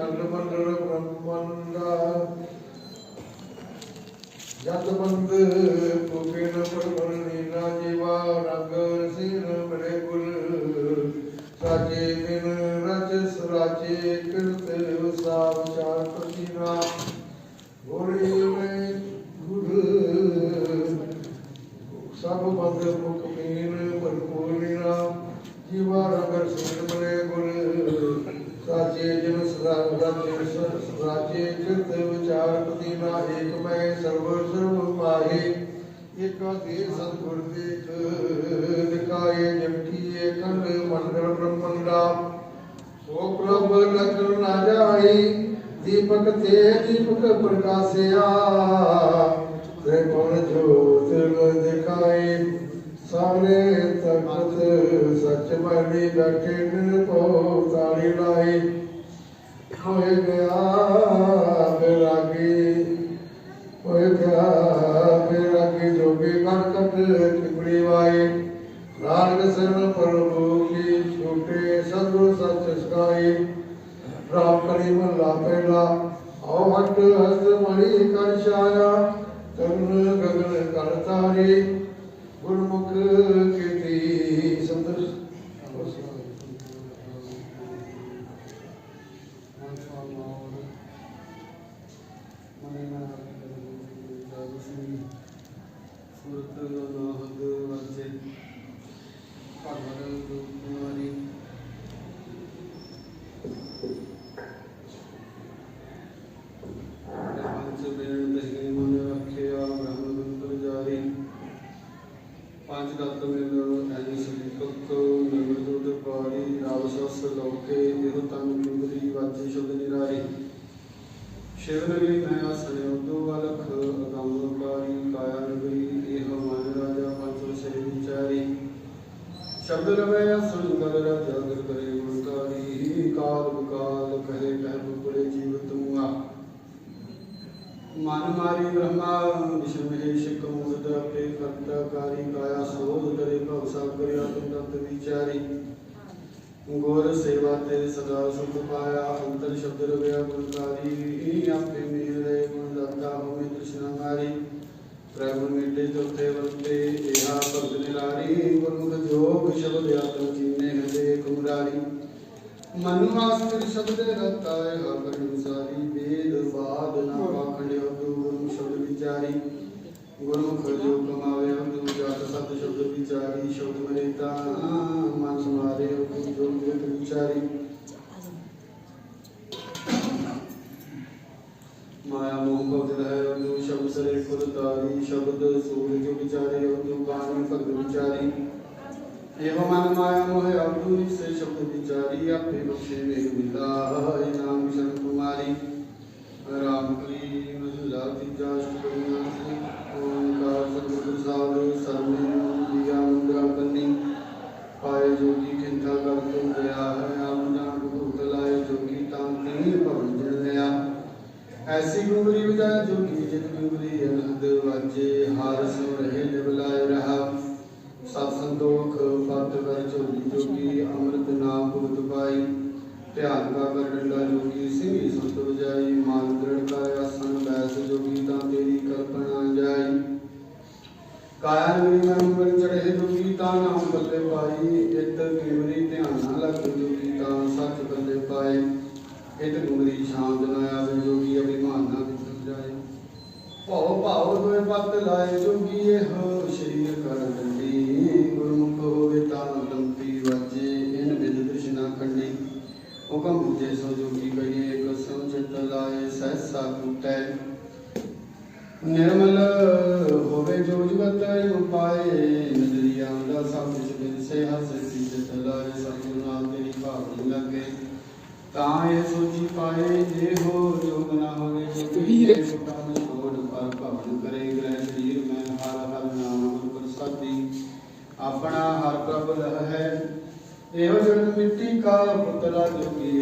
ਜਦ ਮੰਡਲ ਬ੍ਰਹਮੰਡਾ ਜਦ ਮੰਦ ਏਕਾ ਦੇ ਸਤਿਗੁਰ ਦੇਖ ਦਿਖਾਏ ਜਪਟੀ ਏਕੰਡ ਮੰਡਲ ਬ੍ਰਹਮੰਡਾ ਸੋ ਪ੍ਰਭ ਲਖਨ ਨਾ ਜਾਈ, ਦੀਪਕ ਤੇ ਦੀਪਕ ਪ੍ਰਕਾਸਿਆ। ਤੇ ਕੋਣ ਜੋਤ ਨ ਦਿਖਾਏ, ਸਾਹਮਣੇ ਤਖਤ ਸੱਚ ਮਰਦੀ ਬੈਠੇ ਨਿਰਭਉ ਤਾੜੀ ਲਾਈ ਹੋਏ ਗਿਆ ਬਿਰਾਗੀ ਹੋਏ ਗਿਆ ਬਿਰਾਗੀ ਜੋਗੀ ਗਣ ਕਟ ਟਿਪੜੀ ਵਾਏ। ਨਾਨਕ ਸਰਨ ਪ੍ਰਭੂ ਕੀ ਛੋਟੇ, ਸਤਿਗੁਰ ਸੱਚ ਸਕਾਈ ਰਾਮ ਕਰੀ ਮਹਲਾ ਪਹਿਲਾ ਆਓ ਹਟ ਹਸਤ ਮਣੀ ਕਰ ਛਾਇਆ। ਤਰਨ ਗਗਨ ਕਰ ਤਾਰੇ, ਗੁਰਮੁਖ ਕੀਤੀ ਗੁਰੀ ਵਾਜੀ ਸ਼ੁਧ ਨਿਰਾਰੀ ਸ਼ਿਵ ਨਗਰੀ ਮੈਂ ਆਸਣੇ ਉਦੋ ਵਲਖ, ਅਗੰਮ ਕਾਰੀ ਕਾਇਆ ਨਗਰੀ ਇਹ ਮਨ ਰਾਜਾ ਪੰਚੋ ਸੇ ਵਿਚਾਰੀ। ਸ਼ਬਦ ਰਵੇ ਅਸਨ ਗਰ ਰਾਜਾ ਗਰ ਕਰੇ ਗੁਣਕਾਰੀ। ਕਾਲ ਬਕਾਲ ਕਹੇ ਕਹਿ ਬੁਪੜੇ ਜੀਵਤ ਮੁਆ ਮਨ ਮਾਰੀ ਬ੍ਰਹਮਾ ਵਿਸ਼ਨ ਮਹੇਸ਼ ਕਮੂਦ ਆਪੇ ਕਰਤਾ ਕਾਰੀ। ਕਾਇਆ ਸੋਧ ਕਰੇ ਭਵ ਸਾਗਰ ਆਤਮ ਤਤ ਵਿਚਾਰੀ। ਗੁਰ ਸੇਵਾ ਤੇ ਸਦਾ ਸੁਖ ਪਾਇਆ, ਅੰਤਰ ਸ਼ਬਦ ਰਵਿਆ ਗੁਣਕਾਰੀ ਆਪੇ ਮੇਰੇ ਗੁਣ ਦਾਤਾ ਹੋਵੇ ਤ੍ਰਿਸ਼ਨਾ ਮਾਰੀ। ਪ੍ਰਭੂ ਮਿਟੇ ਚੌਥੇ ਵਰਤੇ, ਇਹਾ ਭਗਤ ਨਿਰਾਰੀ। ਗੁਰਮੁਖ ਜੋਗ ਸ਼ਬਦ ਆਤਮ ਚੀਨੇ ਹਿਰਦੇ ਕੁਮਰਾਰੀ ਮਨ ਮਾਸਤਰ ਸ਼ਬਦ ਰਤਾ ਹੈ, ਹਰ ਸਾਰੀ। ਵੇਦ ਬਾਦ ਨਾ ਵਾਖੜਿਓ ਤੂ ਗੁਰਮੁਖ ਸ਼ਬਦ ਵਿਚਾਰੀ। ਗੁਰਮੁਖ ਜੋ ਕਮਾਵੇ ਅੰਦੂ ਜਾਤ ਸਤ ਸ਼ਬਦ ਵਿਚਾਰੀ ਸ਼ਬਦ ਮਰੇਤਾ ਮਨ ਸਮਾਰੇ ਉਹ ਜੋ ਗੁਰ ਵਿਚਾਰੀ ਮਾਇਆ ਮੋਹ ਭਗਤ ਹੈ ਅੰਦੂ ਸ਼ਬਦ ਸਰੇ ਕੁਲ ਤਾਰੀ ਸ਼ਬਦ ਸੂਰਜ ਵਿਚਾਰੇ ਅੰਦੂ ਬਾਣੀ ਭਗਤ ਵਿਚਾਰੀ ਇਹੋ ਮਨ ਮਾਇਆ ਮੋਹ ਅੰਦੂ ਸੇ ਸ਼ਬਦ ਵਿਚਾਰੀ ਆਪੇ ਬਖਸ਼ੇ ਵੇਗ ਮਿਲਾਇ ਨਾਮ ਵਿਸ਼ਨ ਕੁਮਾਰੀ ਰਾਮ ਕਲੀ ਮਹਲਾ ਤੀਜਾ ਸ਼ੁਕਰੀਆ ਓੰਕਾਰ ਸਤਿਗੁਰ ਪ੍ਰਸਾਦ ਸਰਨੇ ਦੀਆ ਮੁੰਦਰਾ ਕੰਨੀ ਪਾਏ ਜੋਗੀ ਖਿੰਤਾ ਕਰ ਤੁਮ ਹੈ ਆਪ ਜਾਨ ਲਾਏ ਜੋਗੀ ਤਾਂ ਤੀ ਭਵਨ ਜਨ ਐਸੀ ਗੁੰਗਰੀ ਵਜਾ ਜੋਗੀ ਜਿਤ ਗੁੰਗਰੀ ਅਨੰਦ ਵਾਜੇ ਹਾਰ ਸੋ ਰਹੇ ਨਿਵ ਰਹਾ। ਸਤ ਸੰਤੋਖ ਪਤ ਕਰ ਝੋਲੀ ਜੋਗੀ, ਅੰਮ੍ਰਿਤ ਨਾਮ ਭੁਗਤ ਪਾਈ। ਧਿਆਨ ਕਾ ਕਰ ਡੰਡਾ ਜੋਗੀ, ਸਿੰਘੀ ਸੰਤ ਵਜਾਈ। ਮਾਨ ਦ੍ਰਿੜ ਕਾ ਆਸਨ ਬੈਸ ਜੋਗੀ, ਤਾਂ ਤੇਰੀ ਕਲਪਨਾ ਜਾਈ। ਕਾਇਆ ਨਗਰੀ ਮੈਂ ਅੰਬਰ ਚੜੇ ਜੋਗੀ ਤਾਂ ਨਾਮ ਬੱਲੇ ਪਾਈ। ਇਤ ਕਿਮਰੀ ਧਿਆਨ ਨਾ ਲੱਗ ਜੋਗੀ, ਤਾਂ ਸੱਚ ਬੱਲੇ ਪਾਏ। ਇਤ ਗੁਮਰੀ ਸ਼ਾਂਤ ਨਾ ਆਵੇ ਜੋਗੀ ਅਭਿਮਾਨ ਨਾ ਵਿਸਰ ਜਾਏ। ਭਉ ਭਾਉ ਦੋਇ ਪਤ ਲਾਏ ਜੋਗੀ, ਇਹ ਸ਼ਰੀਰ ਕਰ ਡੰਡੀ ਗੁਰਮੁਖ ਹੋਵੇ ਤਾਂ ਲੰਤੀ ਵਾਜੇ ਇਨ ਵਿਦ ਤ੍ਰਿਸ਼ਨਾ ਖੰਡੀ ਹੁਕਮ ਬੁਝੇ ਸੋ ਜੋਗੀ ਕਹੀਏ ਇੱਕ ਸਮਝਤ ਲਾਏ, ਸਹਿਸਾ ਕੂਟੈ। ਨਿਰਮਲ ਹੋਵੇ ਜੋ ਜਗਤ ਨੂੰ ਪਾਏ ਨਜ਼ਰੀਆ ਦਾ ਸਭ ਕੁਛ ਬਿਨ ਸੇ ਹਸੇ ਸਿੱਧ ਲਾਏ ਸਤਿਗੁਰੂ ਤੇਰੀ ਭਾਵਨੀ ਲੱਗੇ। ਤਾਂ ਇਹ ਸੋਚੀ ਪਾਏ ਜੇ ਹੋ ਜੋਗ ਨਾ ਹੋਵੇ ਜੋ ਵੀਰ। ਸੁਟਾਨ ਛੋੜ ਪਰ ਭਵਨ ਕਰੇ ਗ੍ਰਹਿ ਸਰੀਰ ਮੈਂ ਹਰ ਹਰ ਨਾਮ ਪ੍ਰਸਾਦੀ ਆਪਣਾ ਹਰ ਪ੍ਰਭ ਲਹ ਹੈ ਇਹੋ ਜਨ ਮਿੱਟੀ ਕਾ ਪੁਤਲਾ ਜੋਗੀ।